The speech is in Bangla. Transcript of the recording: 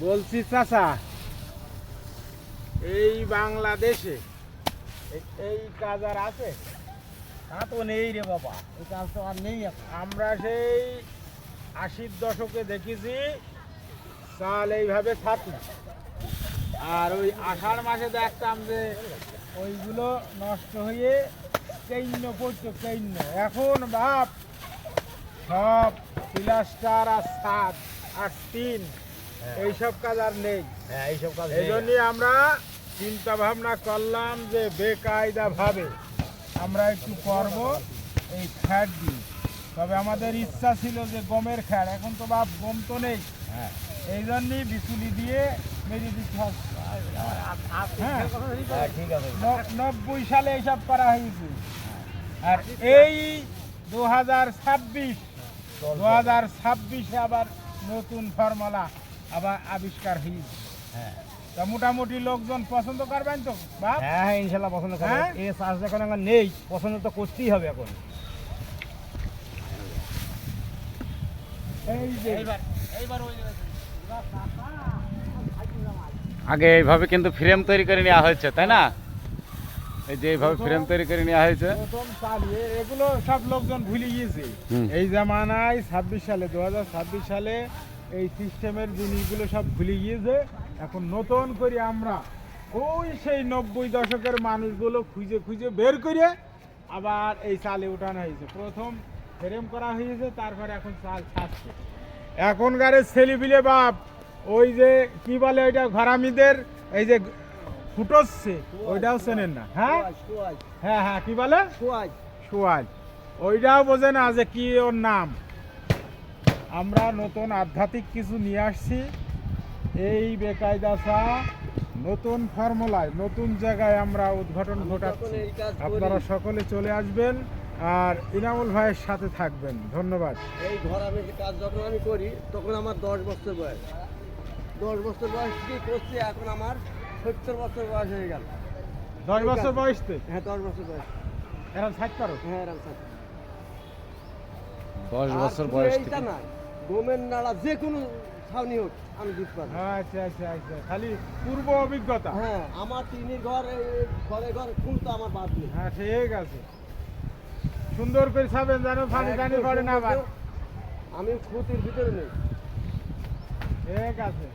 বলছি চাচা এই বাংলাদেশে এই কাজ আর আছে? তা তো নেই রে বাবা এই কাজ তো আর নেই আমরা সেই আশির দশকে দেখেছি চাল এইভাবে থাকল আর ওই আষাঢ় মাসে দেখতাম যে ওইগুলো নষ্ট হয়ে কেইন্য পড়তো কেইন্য। এখন বাপ সব প্লাস্টার আর সাত আর টিন এইসব কাজ আর নেই। হ্যাঁ এইসব কাজ এই জন্যই আমরা চিন্তা ভাবনা করলাম যে বেকায়দা ভাবে আমরা একটু করব এই খ্যাট দিয়ে। তবে আমাদের ইচ্ছা ছিল যে গমের খ্যাট এখন তো বাপ গম তো নেই। হ্যাঁ। এই জন্যই বিচুলি দিয়ে মেরে দিতে হ্যাঁ হ্যাঁ। নব্বই সালে এইসব করা হয়েছে। আর এই দু হাজার ছাব্বিশ দু হাজার ছাব্বিশে আবার নতুন ফর্মুলা আবার আবিষ্কার হয়েছে হ্যাঁ। তা মোটামুটি লোকজন পছন্দ করবেন তো বাপ? হ্যাঁ হ্যাঁ ইনশাল্লাহ পছন্দ করবে হ্যাঁ? এই চাষ আমার নেই পছন্দ তো করতেই হবে এখন। আগে এইভাবে কিন্তু ফ্রেম তৈরি করে নেওয়া হয়েছে তাই না? এই যে এইভাবে ফ্রেম তৈরি করে নেওয়া হয়েছে। এগুলো সব লোকজন ভুলে গিয়েছে। এই জামানায় ছাব্বিশ সালে দু ছাব্বিশ সালে এই সিস্টেমের জিনিসগুলো সব ভুলে গিয়েছে এখন নতুন করে আমরা ওই সেই নব্বই দশকের মানুষগুলো খুঁজে খুঁজে বের করে আবার এই চালে উঠানো হয়েছে। প্রথম ফ্রেম করা হয়েছে তারপরে এখন চাল ছাড়ছে। এখনকার ছেলেপিলে বাপ ওই যে কি বলে ওইটা ঘরামিদের এই যে ফুটোচ্ছে ওইটাও চেনেন না হ্যাঁ? হ্যাঁ হ্যাঁ কি বলে? সোয়াল ওইটাও বোঝে না যে কি ওর নাম। আমরা নতুন আধ্যাত্মিক কিছু নিয়ে আসছি। এই বেকায়দা চা নতুন ফর্মুলায় নতুন জায়গায় আমরা উদ্ঘাটন ঘটাচ্ছি। আপনারা সকলে চলে আসবেন আর ইনামুল ভাইয়ের সাথে থাকবেন। ধন্যবাদ। এই ঘর আমি কাজ যখন আমি করি তখন আমার দশ বছর বয়স। দশ বছর বয়স থেকে করছি? এখন আমার সত্তর বছর বয়স হয়ে গেল। দশ বছর বয়সতে হ্যাঁ দশ বছর বয়স। এরকম সাইড করো। হ্যাঁ এরকম স্যার। দশ বছর বয়স এইটা না গমের নাড়া যে কোনো ছাউনি হোক আমি দিতে হ্যাঁ আচ্ছা আচ্ছা আচ্ছা। খালি পূর্ব অভিজ্ঞতা। হ্যাঁ আমার টিনির ঘর ঘরে ঘর কোন তো আমার বাদ নেই। হ্যাঁ ঠিক আছে। সুন্দর করে ছাবেন যেন পানি টানি পড়ে না আমি ক্ষতির ভিতরে নেই। ঠিক আছে।